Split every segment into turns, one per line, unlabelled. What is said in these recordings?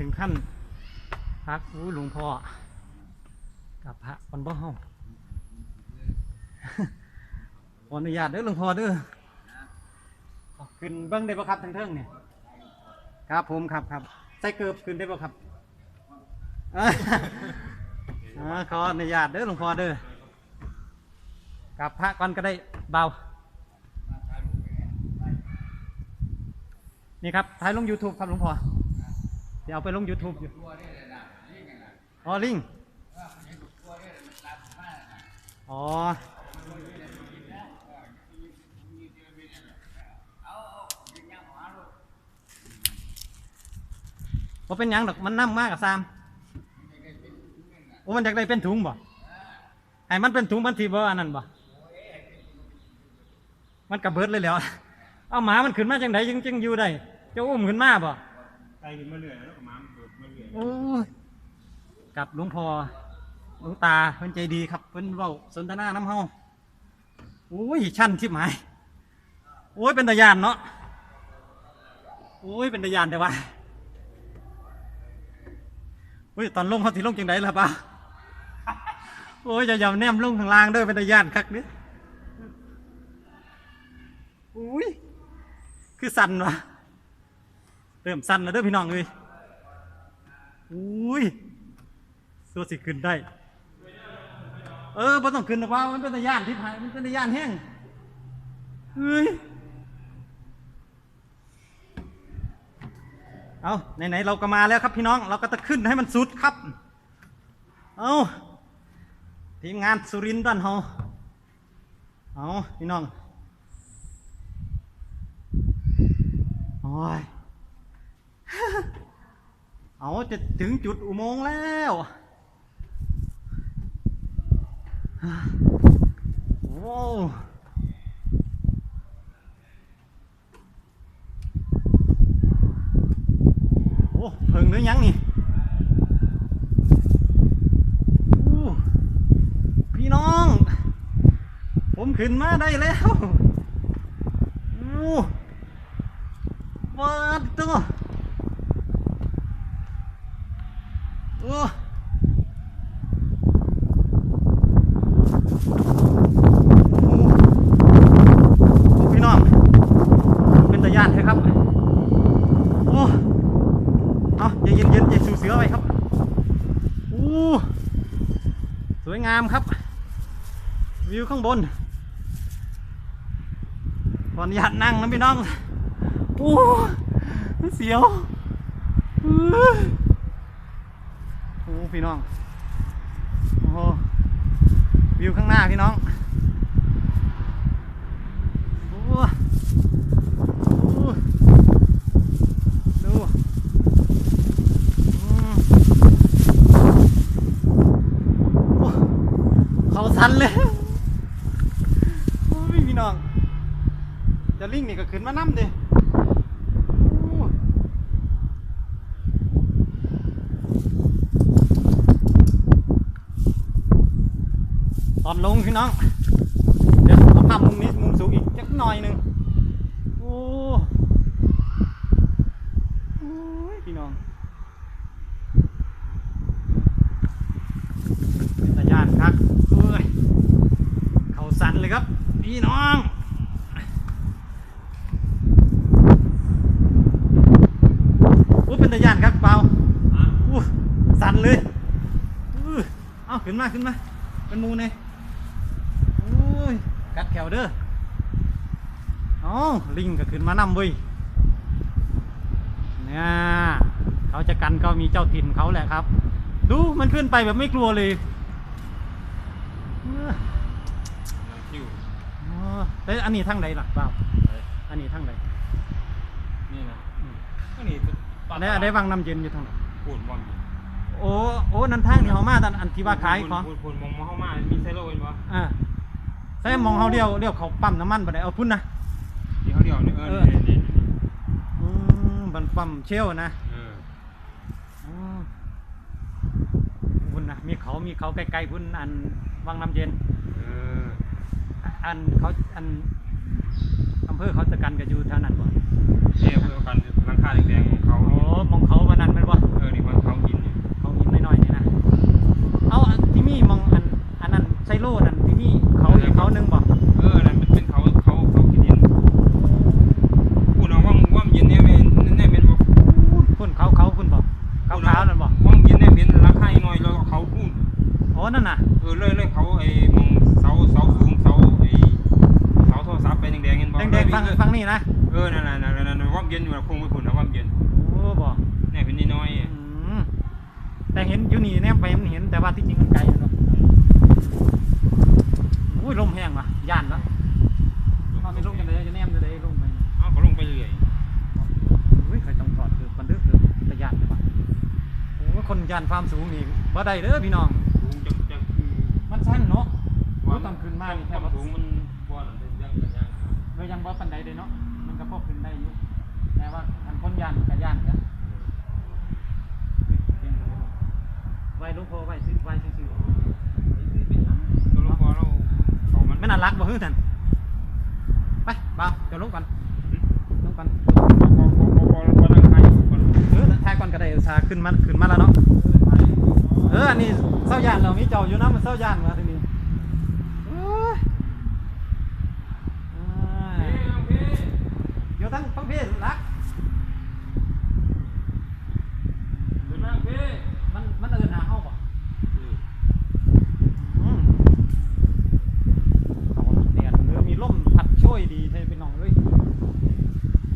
ถึงขั้นพักอู้หลวงพ่อกับพระวันบ่เฮาขออนุญาตเด้อหลวงพ่อเด้อขึ้นเบิ้งได้ปะครับทั้งเทิงเนี่ยครับผมครับครับใส่เกือบขึ้นได้ปะครับขออนุญาตเด้อหลวงพ่อเด้อกับพระก่อนก็ได้เบา นี่ครับถ่ายลง YouTube ครับหลวงพ่อ ดี๋ยวเอาไปลง YouTube อยู่ อ๋อ ลิง อ๋อ ว่าเป็นหยังดอกมันน้ำมากกับซามโอ้มันอยากได้เป็นถุงบ่ให้มันเป็นถุงมันทีบ่อันนั้นบ่มันกระเบิดเลยแล้ว เอาหมามันขึ้นมาจังไดจึงจึงอยู่ได้จะอุ้มขึ้นมาบ่
ไกลขึ้นมาเรื่อยแล้วก็ม้ามเปิดมาเรื่อย
โอ้ยกับหลวงพ่อหลวงตาเพิ่นใจดีครับเพิ่นเว้าสนทนาน้ำเฮาโอ้ยชั้นทิพหมายโอ้ยเป็นตายานเนาะโอ้ยเป็นตายานแต่ว่าโอ้ยตอนลงเขาสิลงจังไดล่ะป่าโอ้ยจะย่าแนมลงข้างล่างเด้อเป็นตายานคักเด้ออุ้ยคือสั่นวะ เริ่มสั่นแล้วเด้อพี่น้องเอ้ยอุ้ยตัวสิขึ้นได้ เออบ่ต้องขึ้นหรอกว่ามันเป็นตะย่านที่พายมันเป็นตะย่านแห้งเฮ้ย เอาไหนๆเราก็มาแล้วครับพี่น้อง เราก็จะขึ้นให้มันสุดครับ เอาทีมงานสุรินทร์ด้านเฮาเอาพี่น้อง โอ้ย เอาจะถึงจุดอุโมงค์แล้วโอ้โอ้เพิ่งหรือยังนี่โอ้พี่น้อง ผมขึ้นมาได้แล้วโอ้วัดตัว โอ้พี่น้อง เป็นตะยานเถอะครับ โอ้ เอาใจเย็นเย็นๆใจสูเสือไว้ครับ โอ้ สวยงามครับ วิวข้างบนขออนุญาตนั่งนะพี่น้องโอ้เสียวโอ้พี่น้องโอ้วิวข้างหน้าพี่น้องโอ้โหโอ้ดูอืมโอ้ เขาสันเลยโอ้ยพี่น้องจะลิงนี่ก็ขึ้นมานั่ดิตอนลงพี่น้อง เดี๋ยวเอาภาพมุมนี้มุมสูงอีกจักหน่อยหนึ่งโอ้โอ้ยพี่น้องเป็นตาญาติครับเอ้ย เขาสั่นเลยครับ พี่น้องอู้เป็นตาญาติครับเปล่าอู้สั่นเลยอู้เอาขึ้นมาขึ้นมาเป็นหมูเนี่ยโอ้ยกัดแขวเด้ออ๋อลิงก็ขึ้นมานำเว้ยเนี่ยเขาจะกันก็มีเจ้าถิ่นเขาแหละครับ ดูมันขึ้นไปแบบไม่กลัวเลยเออ
คิว
อ๋อ แล้วอันนี้ทั้งใดล่ะเปล่าอันนี้ทั้งใด
นี่นะ
อืม
ก็นี่
อันนี้อันนี้วังน้ำเย็นอยู่ทั้งใด
ปูนบอลอยู่
โอ้โอ้ นั่นทางนี่เขามาตอนอันที่ว่าขายของ
ปูนปูนมองมาเข้ามา มีไซโร่เป็นปะ
อ่าใช่มองเขาเดียวเดียวเขาปั๊มน้ำมันไปได้เอาพุ่นนะ
ที่เขาเดียวนี่เอ
เอ
อ
อ
นี่นี่
อืมบันปั๊มเชลนะ
เออ
อ๋อพุ่นนะมีเขามีเขาไกลๆพุ่นอันวังน้ำเย็น
เออ
อันเขาอันอำเภอเขาจะกันกับอยู่แถวนั้นบ่
เนี่ยเพื่อกันหลังคาแดงๆของเขา
โอ้มองเขาวันนั้นเป็นบ่
เออนี่
นี่นะ
เออนั่นน่ะนั่นน่ะนั่นน่ะความเย็นอยู่นะคงไม่พุ่นนะความเย็น
โอ้บ่
เนี่ยเป็นนิดน้อย
อืมแต่เห็นอยู่นี่แนมไปมันเห็นแต่ว่าที่จริงมันไกลเนาะอุ้ยลมแห้งว่ะย่านละเอาสิลงจังไดจะแนมจังไดลงไป
เอาก็ลงไปเรื่อย
อุ้ยใครต้องถอดคือมันเด้อคือตะย่านเลยว่ะโอ้ยคนย่านความสูงนี่บ่ได้เด้อพี่น้อง
สูงจะจะคือ
มันสั้นเนาะโอ้ยต้องขึ้นมานี่
ค
แค่
วาม
ว่า
สูงมันบ่นั่นเป็นยังเป็น ยัง
เรายังบ่ปานใดเลยเนาะมันก็พอขึ้นได้อยู่แต่ว่าอันคนย่านก็ย่านกันไว้ลูกพอไว้ซื้อไว้ซื้อ
ตัวลงพอเราเขามัน
ไม่น่ารักบ่ฮื้อท่านไปบ่าวเดี๋ยวลงก่อนลงก่อน
พอพอพอพอพอตั้งใครก่อน
เออถ่ายก่อนก็ได้อุตส่าห์ขึ้นมาขึ้นมาแล้วเนาะเอออันนี้เศร้าย่านเรามีเจ้าอยู่นะมันเศร้าย่านมาทีนี้โอ้ยอ่าอยู่ทั้งฟังเพศรัก
ขึ้นมาพี่
มันมันเอินหาเฮาบ่อืมเอาแดดเออมีลมพัดช่วยดีใช่เป็นน้องเอ้ย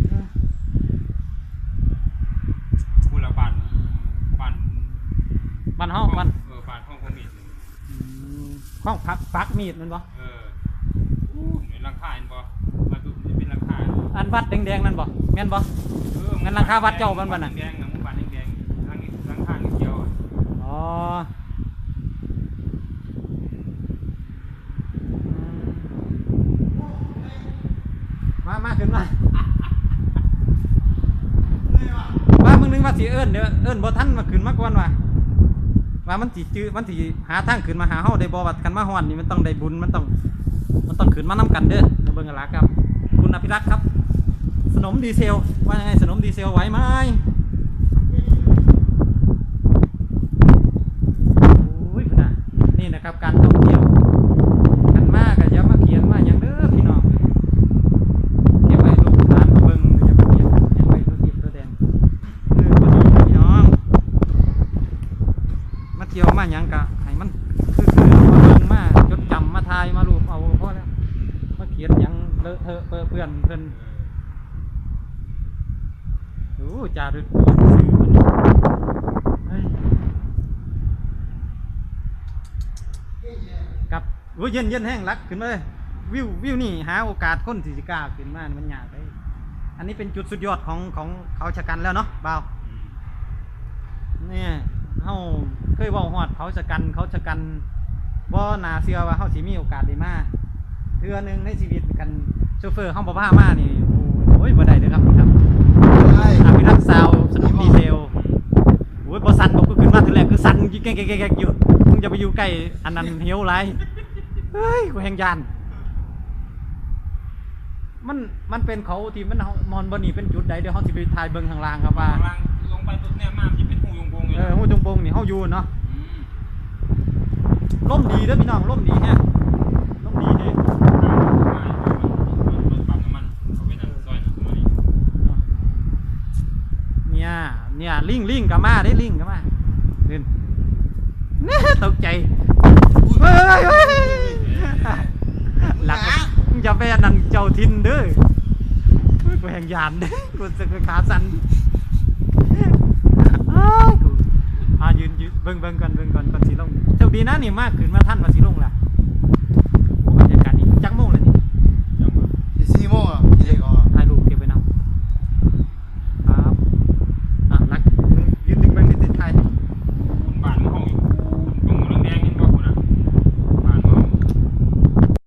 เออ
คุณละปันปัน
บ้านเฮาบ้าน
เออปันห้องคอมมิช
อื มห้องพักปักมีดแมันบ่
เอออู้ในหลังคาเห็นบ่มาดูมันเป็นหลังคา
อันวัดแดงๆนั่นบ่แม่นบ่
เออ
งั้นหลังคาวัดเจ้ามันบ่น่ะ
แดงๆนะหมู่บ้านแดงๆหลังหลังคาเขียวๆอะ
อ๋อมามาขึ้นมาว่ามึงนึกว่าสิเอิ้นเด้อเอิ้นบ่ทันมาขึ้นมาก่อนว่ะ ว่ามันสิจื้อมันสิหาทางขึ้นมาหาเฮาได้บ่ว่ากันมาฮอนนี่มันต้องได้บุญมันต้อง มันต้องขึ้นมานํกันเด้อเดี๋ยวเบิ่งกันละครับ คุณอภิรักษ์ครับ สนมดีเซล ว่ายังไงสนมดีเซลไหวไหมโอ้ยพุ่นน่ะนี่นะครับการท่องเที่ยวกันมากก็อย่ามาเขียนมาอย่างเด้อพี่น้องเก็บไว้ลูกหลานมาเบิ่งอย่ามาเขียนอย่าไปตัวติดตัวแดงเออบ่ดีพี่น้อง มาเที่ยวมาหยังกะ ให้มันคือคือมาเบิ่งมาจดจำมาทายมารูปเอาพอแล้วมาเขียนยังเลอะเทอะเปื้อนเพื่อนเพิ่นโอ้จารึกสื่อมันเฮ้ยกับโอ้ยเย็นเย็นแห้งรักขึ้นมาเลยวิววิวนี่หาโอกาสคนที่สิกาขึ้นมามันยากเลยอันนี้เป็นจุดสุดยอดของของเขาชะกันแล้วเนาะบ่าวเนี่ย เฮาเคยเว้าฮอดเขาชะกันเขาชะกันบ่น่าเชื่อว่าเฮาสิมีโอกาสได้มาเทื่อหนึงในชีวิตกันโชเฟอร์เฮาบ่พามานี่โอ้ยบ่ได้เด้อครับนี่ครับอาพิรักษ์ซาวสนุกดีเซลโอ้ยบอสันบอกกูขึ้นมาทีแรกคือสันยิ่งแกกๆๆอยู่มึงจะไปอยู่ใกล้อันนั้นเฮียวไรเฮ้ยกูแหงยานมันมันเป็นเขาที่มันเฮามอนบนี่เป็นจุดใดเดี๋ยวเขาสิไปถ่ายเบิ่งข้างล่างครับว่า
ข้างล่างลงไปปุ๊บเนี่ยมามันจะ เป็นหูยงวงเลย
เออหูจงโปงนี่เฮาอยู่เนาะ
อืม
ล่มดีเด้อพี่น้องล่มดีแฮะล่มดีเด้
มันปั๊มน้ำมันเอาไปนั่งซอยน้ำมันนี่
เนี่ยเนี่ยลิงลิงกับมาได้ลิงกับมาเดินเนี่ยตกใจเฮ้ยเฮ้ยหลักมึงจะไปอันนั่นเจ้าทินเด้อเฮ้ยกูแห่งยานเด้อกูสึกขาสั่นอ้ายกู อายืนยืนเบิ่งเบิ่งกันเบิ่งกันก่อนสิลงโชคดีนะนี่มากขึ้นมาท่านมาสิ